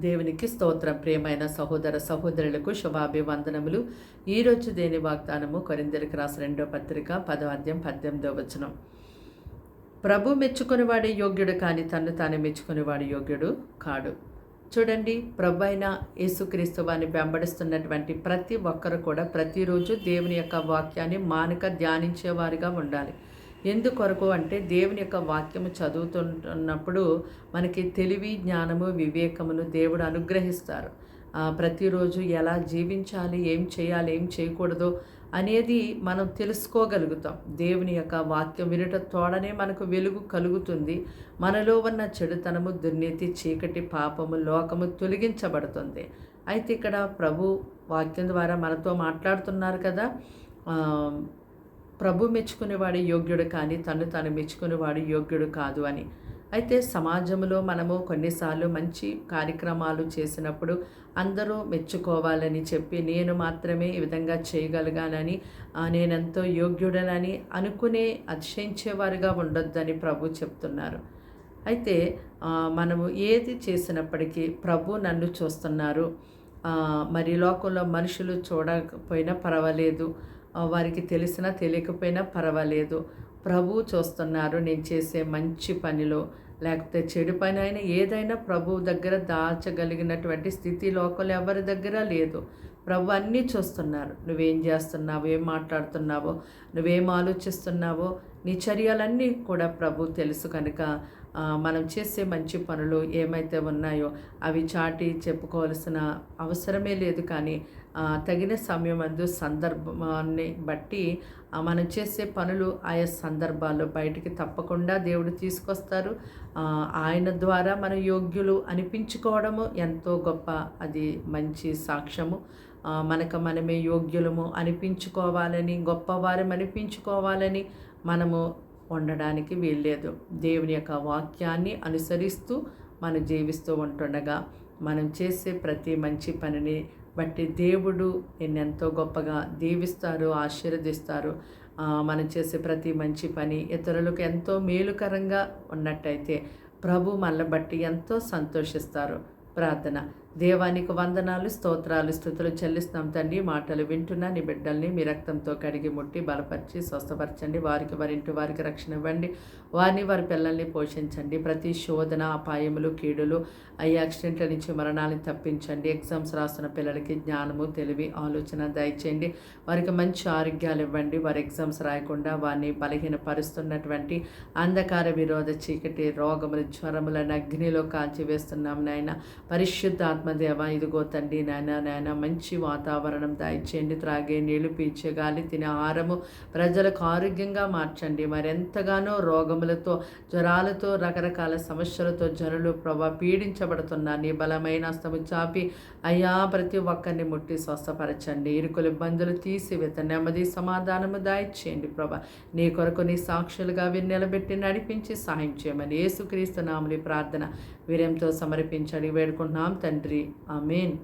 దేవునికి స్తోత్రం. ప్రియమైన సహోదర సహోదరులకు శుభాభివందనములు. ఈరోజు దేని వాగ్దానము కొరిందరికి రాసిన రెండో పత్రిక పదవాద్యం పద్దెనిమిదో వచనం. ప్రభు మెచ్చుకునేవాడే యోగ్యుడు కానీ తను తాను మెచ్చుకునేవాడు యోగ్యుడు కాడు. చూడండి ప్రభు అయిన యేసుక్రీస్తు వారిని వెంబడిస్తున్నటువంటి ప్రతి ఒక్కరు కూడా ప్రతిరోజు దేవుని యొక్క వాక్యాన్ని మానక ధ్యానించేవారిగా ఉండాలి. ఎందుకొరకు అంటే దేవుని యొక్క వాక్యము చదువుతున్నప్పుడు మనకి తెలివి జ్ఞానము వివేకమును దేవుడు అనుగ్రహిస్తారు. ప్రతిరోజు ఎలా జీవించాలి ఏం చేయాలి ఏం చేయకూడదు అనేది మనం తెలుసుకోగలుగుతాం. దేవుని యొక్క వాక్యం వినుట తోడనే మనకు వెలుగు కలుగుతుంది. మనలో ఉన్న చెడుతనము దుర్నీతి చీకటి పాపము లోకము తొలగించబడుతుంది. అయితే ఇక్కడ ప్రభు వాక్యం ద్వారా మనతో మాట్లాడుతున్నారు కదా. ప్రభు మెచ్చుకునేవాడు యోగ్యుడు కానీ తను తను మెచ్చుకునేవాడు యోగ్యుడు కాదు అని. అయితే సమాజంలో మనము కొన్నిసార్లు మంచి కార్యక్రమాలు చేసినప్పుడు అందరూ మెచ్చుకోవాలని చెప్పి నేను మాత్రమే ఈ విధంగా చేయగలిగానని నేనెంతో యోగ్యుడనని అనుకునే అతిశయించేవారుగా ఉండొద్దని ప్రభు చెప్తున్నారు. అయితే మనము ఏది చేసినప్పటికీ ప్రభు నన్ను చూస్తున్నారు. మరి లోకంలో మనుషులు చూడకపోయినా పర్వాలేదు. వారికి తెలిసినా తెలియకపోయినా పర్వాలేదు. ప్రభు చూస్తున్నారు. నేను చేసే మంచి పనిలో లేకపోతే చెడు పని అయినా ఏదైనా ప్రభు దగ్గర దాచగలిగినటువంటి స్థితి లోకలు ఎవరి దగ్గర లేదు. ప్రభు అన్నీ చూస్తున్నారు. నువ్వేం చేస్తున్నావు? ఏం మాట్లాడుతున్నావో? నువ్వేం ఆలోచిస్తున్నావో? నీ చర్యలన్నీ కూడా ప్రభు తెలుసు కనుక మనం చేసే మంచి పనులు ఏమైతే ఉన్నాయో అవి చాటి చెప్పుకోవాల్సిన అవసరమే లేదు కానీ తగిన సమయం అందు సందర్భాన్ని బట్టి మనం చేసే పనులు ఆయా సందర్భాల్లో బయటికి తప్పకుండా దేవుడు తీసుకొస్తారు. ఆయన ద్వారా మన యోగ్యులు అనిపించుకోవడము ఎంతో గొప్ప అది మంచి సాక్ష్యము. మనకు మనమే యోగ్యులము అనిపించుకోవాలని గొప్పవారం అనిపించుకోవాలని మనము ఉండడానికి వీల్లేదు. దేవుని యొక్క వాక్యాన్ని అనుసరిస్తూ మనం జీవిస్తూ ఉంటుండగా మనం చేసే ప్రతి మంచి పనిని బట్టి దేవుడు నిన్నెంతో గొప్పగా దీవిస్తారు ఆశీర్వదిస్తారు. మనం చేసే ప్రతి మంచి పని ఇతరులకు ఎంతో మేలుకరంగా ఉన్నట్టయితే ప్రభు మనల్ని బట్టి ఎంతో సంతోషిస్తారు. ప్రార్థన. దేవానికి వందనాలు స్తోత్రాలు స్థుతులు చెల్లిస్తాం తండ్రి. మాటలు వింటున్న నీ బిడ్డల్ని మీ రక్తంతో కడిగి ముట్టి బలపరిచి స్వస్థపరచండి. వారికి వారి ఇంటి వారికి రక్షణ ఇవ్వండి. వారిని వారి పిల్లల్ని పోషించండి. ప్రతి శోధన అపాయములు కీడులు అయ్యే యాక్సిడెంట్ల నుంచి మరణాలను తప్పించండి. ఎగ్జామ్స్ రాస్తున్న పిల్లలకి జ్ఞానము తెలివి ఆలోచన దయచేయండి. వారికి మంచి ఆరోగ్యాలు ఇవ్వండి. వారి ఎగ్జామ్స్ రాయకుండా వారిని బలహీనపరుస్తున్నటువంటి అంధకార విరోధ చీకటి రోగములు జ్వరములను అగ్నిలో కాల్చివేస్తున్నాం నాయన. పరిశుద్ధ ఆత్మదేవ ఇదిగో తండ్రి నాయన నాయన మంచి వాతావరణం దయచేయండి త్రాగే నీళ్ళు పీల్చే గాలి తినే ఆహారము ప్రజలకు ఆరోగ్యంగా మార్చండి. మరి ఎంతగానో రోగములతో జ్వరాలతో రకరకాల సమస్యలతో జనులు ప్రభా పీడించబడుతున్నారు. నీ బలమైన అస్తము చాపి అయ్యా ప్రతి ఒక్కరిని ముట్టి స్వస్థపరచండి. ఇరుకులు ఇబ్బందులు తీసివేత నెమ్మది సమాధానము దాయిచేయండి ప్రభా. నీ కొరకు నీ సాక్షులుగా వీరు నిలబెట్టి నడిపించి సహాయం చేయమని యేసుక్రీస్తు నామని ప్రార్థన వీర్యంతో సమర్పించండి. వేడుకుంటున్నాం తండ్రి. ఆమెన్.